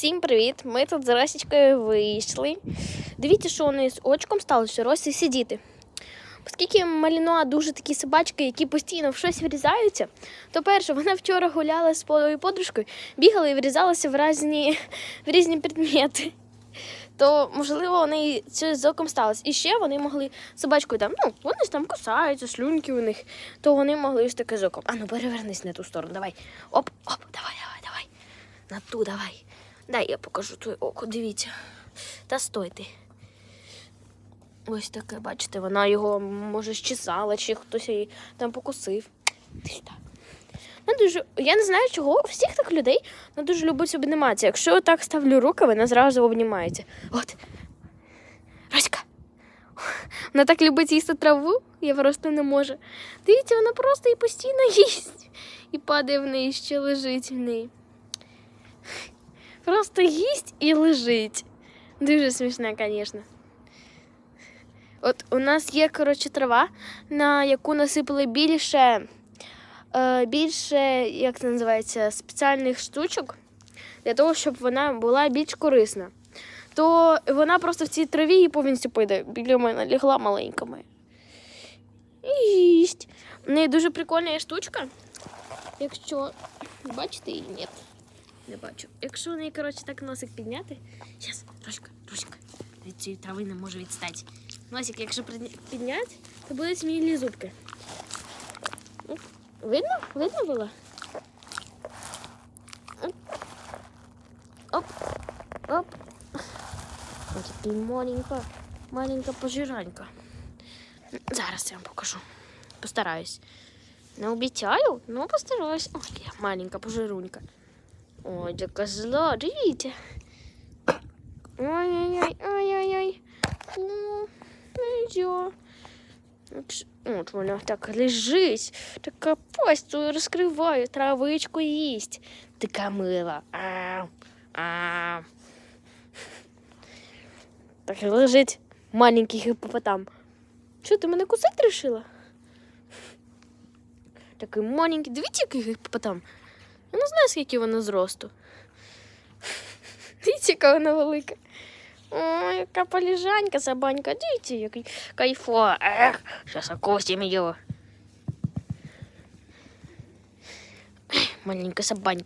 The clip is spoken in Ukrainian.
Всім привіт! Ми тут з Росічкою вийшли. Дивіться, що вони з очком стали, що Росі сидіти. Оскільки Малінуа дуже такі собачки, які постійно в щось врізаються, то перше, вона вчора гуляла з своєю подружкою, бігала і врізалася в різні, в різні предмети. То, можливо, вони це з оком сталося. І ще вони могли собачкою там, ну, вони ж там кусаються, слюньки у них, то вони могли ось таке з оком. А ну перевернись на ту сторону, давай. Оп, оп, давай, давай, давай. На ту давай. Дай я покажу твоє око, дивіться. Та стой ти. Ось таке, бачите, вона його може щесала, чи хтось її там покусив. Так. Вона дуже, я не знаю, чого всіх так людей вона дуже любить обніматися. Якщо я так ставлю руки, вона зразу обнімається. От. Роська. Вона так любить їсти траву, я просто не можу. Дивіться, вона просто і постійно їсть. І падає в неї, ще лежить в неї. Просто їсть і лежить. Дуже смішно, звісно. От у нас є, коротше, трава, на яку насипали більше, е, більше, як це називається, спеціальних штучок для того, щоб вона була більш корисна. То вона просто в цій траві і повністю пойде. Біля мене лягла маленька моя. І їсть. У неї дуже прикольна штучка. Якщо бачите її, ні. Не бачу. Якщо неї, коротше, так носик підняти. Зараз, ручка, ручка. Від цієї трави не може відстати. Носик, якщо підняти, то будуть смілі зубки. Видно? Видно було? Оп. Оп. Ось такий маленька, маленька пожиранька. Зараз я вам покажу. Постараюсь. Не обіцяю, ну постараюсь. Ой, я маленька пожирунька. Ой, яка зла, дивіться. Ой-ой-ой, ой-ой-ой. О, ну і що? От, от вона так лежить, така пасть свою розкриває, травичку їсть. Така мила. Ау, ау. Так і лежить маленький гіпопотам. Що, ти мене кусати рішила? Такий маленький. Дивіться, який гіпопотам. Я не знаю, скільки вона зросту. Дивіться, яка вона велика. Ой, яка поліжанька, собанька. Дивіться, який кайфо. Ех, зараз окусим її. Маленька собанька.